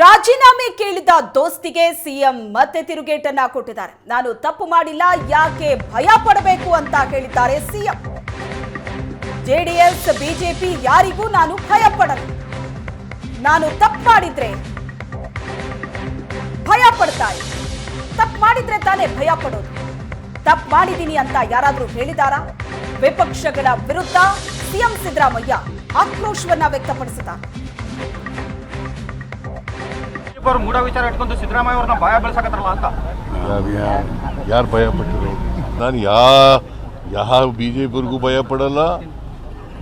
ರಾಜೀನಾಮೆ ಕೇಳಿದ ದೋಸ್ತಿಗೆ ಸಿಎಂ ಮತ್ತೆ ತಿರುಗೇಟನ್ನ ಕೊಟ್ಟಿದ್ದಾರೆ. ನಾನು ತಪ್ಪು ಮಾಡಿಲ್ಲ, ಯಾಕೆ ಭಯ ಪಡಬೇಕು ಅಂತ ಹೇಳಿದ್ದಾರೆ ಸಿಎಂ. ಜೆಡಿಎಸ್, ಬಿಜೆಪಿ ಯಾರಿಗೂ ನಾನು ಭಯ ಪಡಲ್ಲ. ನಾನು ತಪ್ಪು ಮಾಡಿದ್ರೆ ಭಯ ಪಡ್ತಾ ತಪ್ಪು ಮಾಡಿದ್ರೆ ತಾನೇ ಭಯ ಪಡೋದು. ತಪ್ಪು ಮಾಡಿದ್ದೀನಿ ಅಂತ ಯಾರಾದರೂ ಹೇಳಿದಾರಾ? ವಿಪಕ್ಷಗಳ ವಿರುದ್ಧ ಸಿಎಂ ಸಿದ್ದರಾಮಯ್ಯ ಆಕ್ರೋಶವನ್ನ ವ್ಯಕ್ತಪಡಿಸಿದ್ದಾರೆ. ಅವರು ಮೂಢ ವಿಚಾರ ಇಟ್ಕೊಂಡು ಸಿದ್ದರಾಮಯ್ಯ ಅವ್ರನ್ನ ಭಯ ಬೆಳೆಸಕತ್ತಾರಲ್ಲ ಅಂತ. ಯಾರು ಯಾರು ಭಯ ಪಟ್ಟರು ನಾನು ಯಾ ಯಾವ ಬಿ ಜೆ ಪಿಯವ್ರಿಗೂ ಭಯ ಪಡಲ್ಲ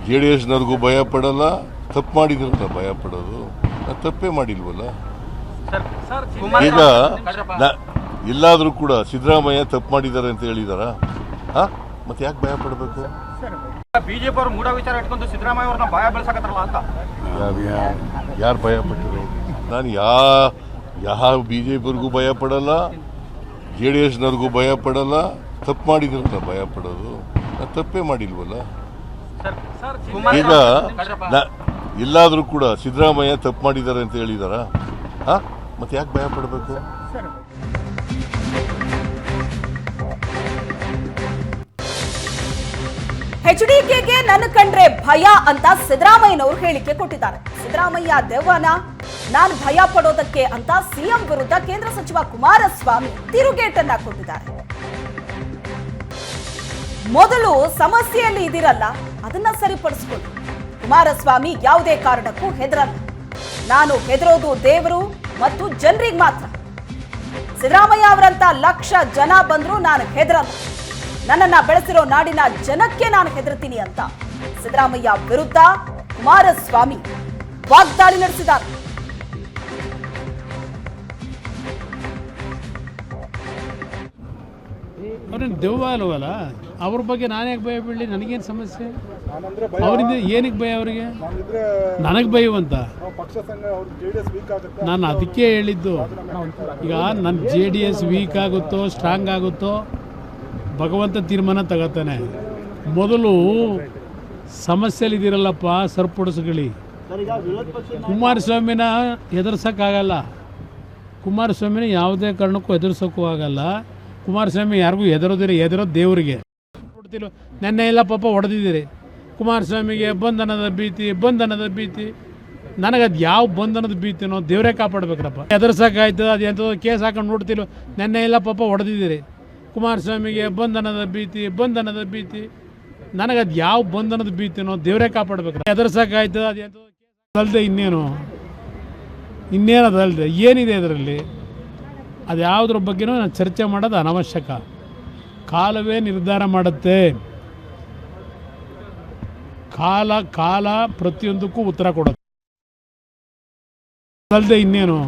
ಜೆ ಡಿ ಎಸ್ನವ್ರಿಗೂ ಭಯ ಪಡಲ್ಲ. ತಪ್ಪು ಮಾಡಿದ್ರಲ್ಲ ಭಯ ಪಡೋದು. ನಾನು ತಪ್ಪೇ ಮಾಡಿಲ್ವಲ್ಲ? ಸರ್ ಈಗ ನ- ಎಲ್ಲಾದರೂ ಕೂಡ ಸಿದ್ದರಾಮಯ್ಯ ತಪ್ಪು ಮಾಡಿದ್ದಾರೆ ಅಂತ ಹೇಳಿದಾರ? ಹಾ? ಮತ್ತೆ ಯಾಕೆ ಭಯ ಪಡಬೇಕು? ಬಿಜೆಪಿ ಅವರು ಮೂಢ ವಿಚಾರ ಇಟ್ಕೊಂಡು ಸಿದ್ದರಾಮಯ್ಯ ಅವ್ರನ್ನ ಭಯ ಬೆಳೆಸಕತ್ತಾರಲ್ಲ ಅಂತ. ಯಾರು ಯಾರು ಭಯ ಪಟ್ಟಿರೋ ನಾನು ಯಾ ಯಾವ ಬಿ ಜೆ ಪಿಯವ್ರಿಗೂ ಭಯ ಪಡಲ್ಲ ಜೆ ಡಿ ಎಸ್ನವ್ರಿಗೂ ಭಯ ಪಡಲ್ಲ ತಪ್ಪು ಮಾಡಿದ್ರಲ್ಲ ಭಯ ಪಡೋದು ನಾನು ತಪ್ಪೇ ಮಾಡಿಲ್ವಲ್ಲ? ಈಗ ನ- ಎಲ್ಲಾದರೂ ಕೂಡ ಸಿದ್ದರಾಮಯ್ಯ ತಪ್ಪು ಮಾಡಿದ್ದಾರೆ ಅಂತ ಹೇಳಿದಾರ? ಹಾ? ಮತ್ತೆ ಯಾಕೆ ಭಯ ಪಡಬೇಕು ಎಚ್ಡಿಕೆಗೆ ನನ್ನ ಕಂಡ್ರೆ ಭಯ ಅಂತ ಸಿದ್ದರಾಮಯ್ಯನವರು ಹೇಳಿಕೆ ಕೊಟ್ಟಿದ್ದಾರೆ. ಸಿದ್ದರಾಮಯ್ಯ ದೆವ್ವನ ನಾನು ಭಯ ಪಡೋದಕ್ಕೆ ಅಂತ ಸಿಎಂ ವಿರುದ್ಧ ಕೇಂದ್ರ ಸಚಿವ ಕುಮಾರಸ್ವಾಮಿ ತಿರುಗೇಟನ್ನ ಕೊಟ್ಟಿದ್ದಾರೆ. ಮೊದಲು ಸಮಸ್ಯೆಯಲ್ಲಿ ಇದಿರಲ್ಲ ಅದನ್ನ ಸರಿಪಡಿಸಿಕೊಳ್ಳಿ. ಕುಮಾರಸ್ವಾಮಿ ಯಾವುದೇ ಕಾರಣಕ್ಕೂ ಹೆದರಲ್ಲ. ನಾನು ಹೆದರೋದು ದೇವರು ಮತ್ತು ಜನರಿಗೆ ಮಾತ್ರ. ಸಿದ್ದರಾಮಯ್ಯ ಅವರಂತ ಲಕ್ಷ ಜನ ಬಂದರೂ ನಾನು ಹೆದರಲ್ಲ. ನನ್ನನ್ನ ಬೆಳೆಸಿರೋ ನಾಡಿನ ಜನಕ್ಕೆ ನಾನು ಹೆದರ್ತೀನಿ ಅಂತ ಸಿದ್ದರಾಮಯ್ಯ ವಿರುದ್ಧ ಕುಮಾರಸ್ವಾಮಿ ವಾಗ್ದಾಳಿ ನಡೆಸಿದ್ದಾರೆ. ಅವ್ರೇನು ದೆವ್ವ ಅಲ್ವಲ್ಲ ಅವ್ರ ಬಗ್ಗೆ ನಾನು ಯಾಕೆ ಭಯ ಬೀಳಲಿ? ನನಗೇನು ಸಮಸ್ಯೆ? ಅವರಿಂದ ಏನಕ್ಕೆ ಭಯ ಅವರಿಗೆ? ನನಗೆ ಭಯವಂತ ನಾನು ಅದಕ್ಕೆ ಹೇಳಿದ್ದು. ಈಗ ನನ್ನ ಜೆ ಡಿ ಎಸ್ ವೀಕ್ ಆಗುತ್ತೋ ಸ್ಟ್ರಾಂಗ್ ಆಗುತ್ತೋ ಭಗವಂತ ತೀರ್ಮಾನ ತಗೋತಾನೆ. ಮೊದಲು ಸಮಸ್ಯೆಲಿದ್ದೀರಲ್ಲಪ್ಪ ಸರ್ಪಡಿಸ್ಗಳಿ ಕುಮಾರಸ್ವಾಮಿನ ಎದುರ್ಸೋಕ್ಕಾಗಲ್ಲ ಕುಮಾರಸ್ವಾಮಿನ ಯಾವುದೇ ಕಾರಣಕ್ಕೂ ಎದುರ್ಸೋಕ್ಕೂ ಆಗಲ್ಲ. ಕುಮಾರಸ್ವಾಮಿ ಯಾರಿಗೂ ಎದುರೋದಿರ ಹೆದರೋದು ದೇವರಿಗೆ. ಕೊಡ್ತಿಲ್ಲ ನೆನ್ನೆ ಇಲ್ಲ ಪಾಪ ಹೊಡೆದಿದ್ದೀರಿ. ಕುಮಾರಸ್ವಾಮಿಗೆ ಬಂಧನದ ಭೀತಿ ಬಂಧನದ ಭೀತಿ. ನನಗದು ಯಾವ ಬಂಧನದ ಭೀತಿನೋ ದೇವರೇ ಕಾಪಾಡ್ಬೇಕ್ರಪ್ಪ ಎದುರ್ಸೋಕ್ಕಾಯ್ತದ ಅದು ಎಂಥದ್ದು ಕೇಸ್ ಹಾಕೊಂಡು ನೋಡ್ತಿಲ್ಲ ನೆನ್ನೆ ಇಲ್ಲ ಪಾಪ ಹೊಡೆದಿದ್ದೀರಿ. ಕುಮಾರಸ್ವಾಮಿಗೆ ಬಂಧನದ ಭೀತಿ ಬಂಧನದ ಭೀತಿ. ನನಗದು ಯಾವ ಬಂಧನದ ಭೀತಿನೋ ದೇವರೇ ಕಾಪಾಡ್ಬೇಕು. ಎದುರ್ಸೋಕ್ಕಾಯ್ತದ ಅದು ಇನ್ನೇನು ಇನ್ನೇನು? ಅದಲ್ಲದೆ ಏನಿದೆ ಅದರಲ್ಲಿ ಅದು ಯಾವುದ್ರ ಬಗ್ಗೆನೂ ನಾನು ಚರ್ಚೆ ಮಾಡೋದು ಅನವಶ್ಯಕ. ಕಾಲವೇ ನಿರ್ಧಾರ ಮಾಡುತ್ತೆ. ಕಾಲ ಕಾಲ ಪ್ರತಿಯೊಂದಕ್ಕೂ ಉತ್ತರ ಕೊಡುತ್ತೆ. ಅದಲ್ಲದೆ ಇನ್ನೇನು?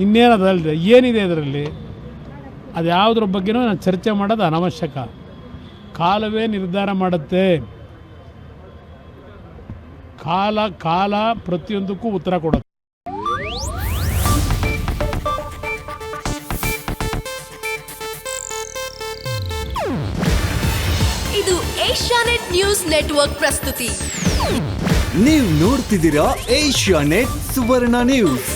ಇನ್ನೇನು ಅದಲ್ಲದೆ ಏನಿದೆ ಅದರಲ್ಲಿ ಅದು ಯಾವುದ್ರ ಬಗ್ಗೆನೂ ನಾನು ಚರ್ಚೆ ಮಾಡೋದು ಅನವಶ್ಯಕ. ಕಾಲವೇ ನಿರ್ಧಾರ ಮಾಡುತ್ತೆ. ಕಾಲ ಕಾಲ ಪ್ರತಿಯೊಂದಕ್ಕೂ ಉತ್ತರ ಕೊಡುತ್ತೆ. ಇದು ಏಷ್ಯಾನೆಟ್ ನ್ಯೂಸ್ ನೆಟ್ವರ್ಕ್ ಪ್ರಸ್ತುತಿ. ನೀವು ನೋಡ್ತಿದ್ದೀರಾ ಏಷ್ಯಾನೆಟ್ ಸುವರ್ಣ ನ್ಯೂಸ್.